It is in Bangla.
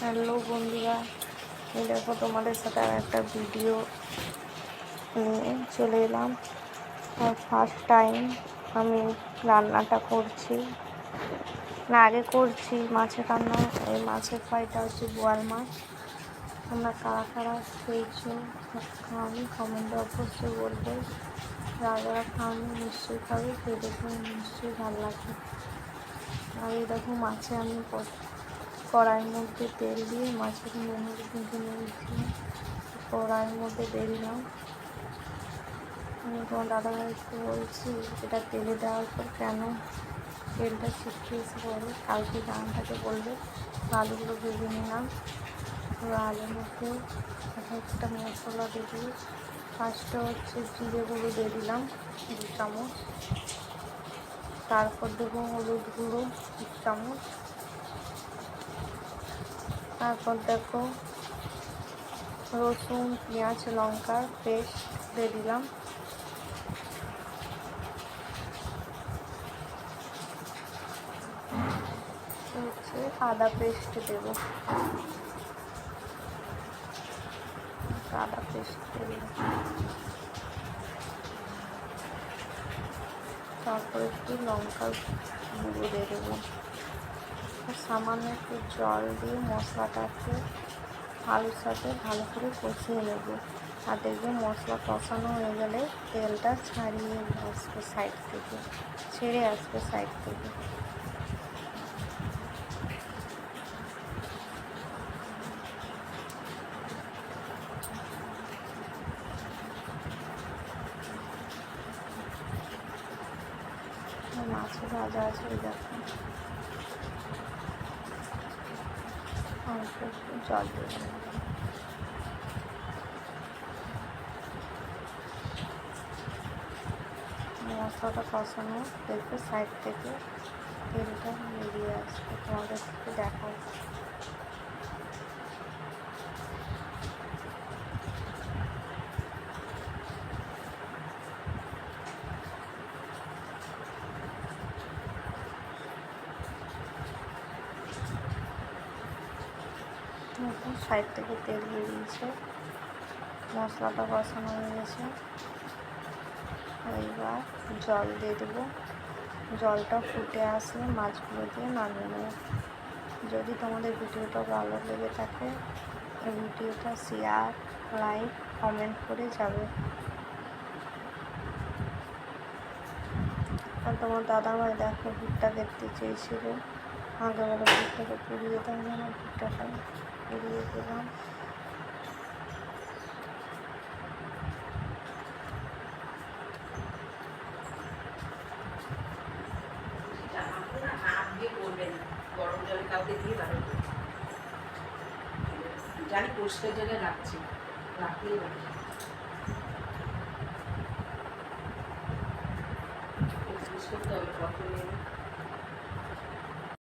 হ্যালো বন্ধুরা, এই দেখো তোমাদের সাথে আর একটা ভিডিও নিয়ে চলে এলাম। আর ফার্স্ট টাইম আমি রান্নাটা করছি। না, আগে করছি মাছের রান্না। এই মাছের ফ্রাইটা হচ্ছে বোয়াল মাছ। আমরা কারা কারা খেয়েছো খাওয়ানি কমেন্টে অবশ্যই বলবে। যারা যারা খাওয়ানি নিশ্চয়ই খাবে। খেয়ে দেখবে নিশ্চয়ই ভালো লাগবে। আর এই দেখো মাছে আমি কড়াইয়ের মধ্যে তেল দিয়ে মাছের মধ্যে কিন্তু নিয়েছি। কড়াইয়ের মধ্যে দিলাম আমি তোমার দাদাভাইকে বলছি, এটা তেলে দেওয়ার পর কেন তেলটা ছিটকে এসে পড়ে? কালকে গানটাকে বলবে, আলুগুলো ভেজে নিলাম। আলুর মধ্যে একটা মশলা দিয়ে দিই। ফার্স্টে হচ্ছে জিরে গুঁড়ো দিয়ে দিলাম দু চামচ। তারপর দেবো হলুদ গুঁড়ো দু চামচ। তারপর দেখো, রসুন, পেঁয়াজ লঙ্কার পেস্ট দিয়ে দিলাম। হচ্ছে আদা পেস্ট দেব। আদা পেস্ট দেব তারপর একটু লঙ্কা গুঁড়ো দিয়ে দেবো। সামান্য একটু জল দিয়ে মশলাটাকে আলুর সাথে ভালো করে কষিয়ে নেব। আর দেখবে মশলা কষানো হয়ে গেলে তেলটা ছাড়িয়ে আসবে সাইড থেকে, ছেড়ে আসবে সাইড থেকে। মাছ ভাজা আছে ওই দেখো অল্প একটু জল দিয়ে দিলাম। মশলাটা কষানো দেখবে সাইড থেকে তেলটা বেরিয়ে আসবে তোমাদেরকে দেখাও দেখুন সাইড থেকে তেল দিয়ে দিয়েছে। মশলাটা কষানো হয়ে গেছে। এইবার জল দিয়ে দেবো। জলটা ফুটে আসলে মাছগুলো দিয়ে নামিয়ে নেব। যদি তোমাদের ভিডিওটা ভালো লেগে থাকে এই ভিডিওটা শেয়ার লাইক কমেন্ট করে যাবে। আর তোমার দাদা দাদাভাই দেখো, ভুট্টা দেখতে চেয়েছিল। আগে বলে ভুট্টাকে পুড়িয়ে দাও যেন ভুট্টাটা। দিলাম করবেন গরম জলে কাউকে দিয়ে জানি পরিষ্কার জায়গায় রাখছি রাখলেই ভালো পরিষ্কার নেই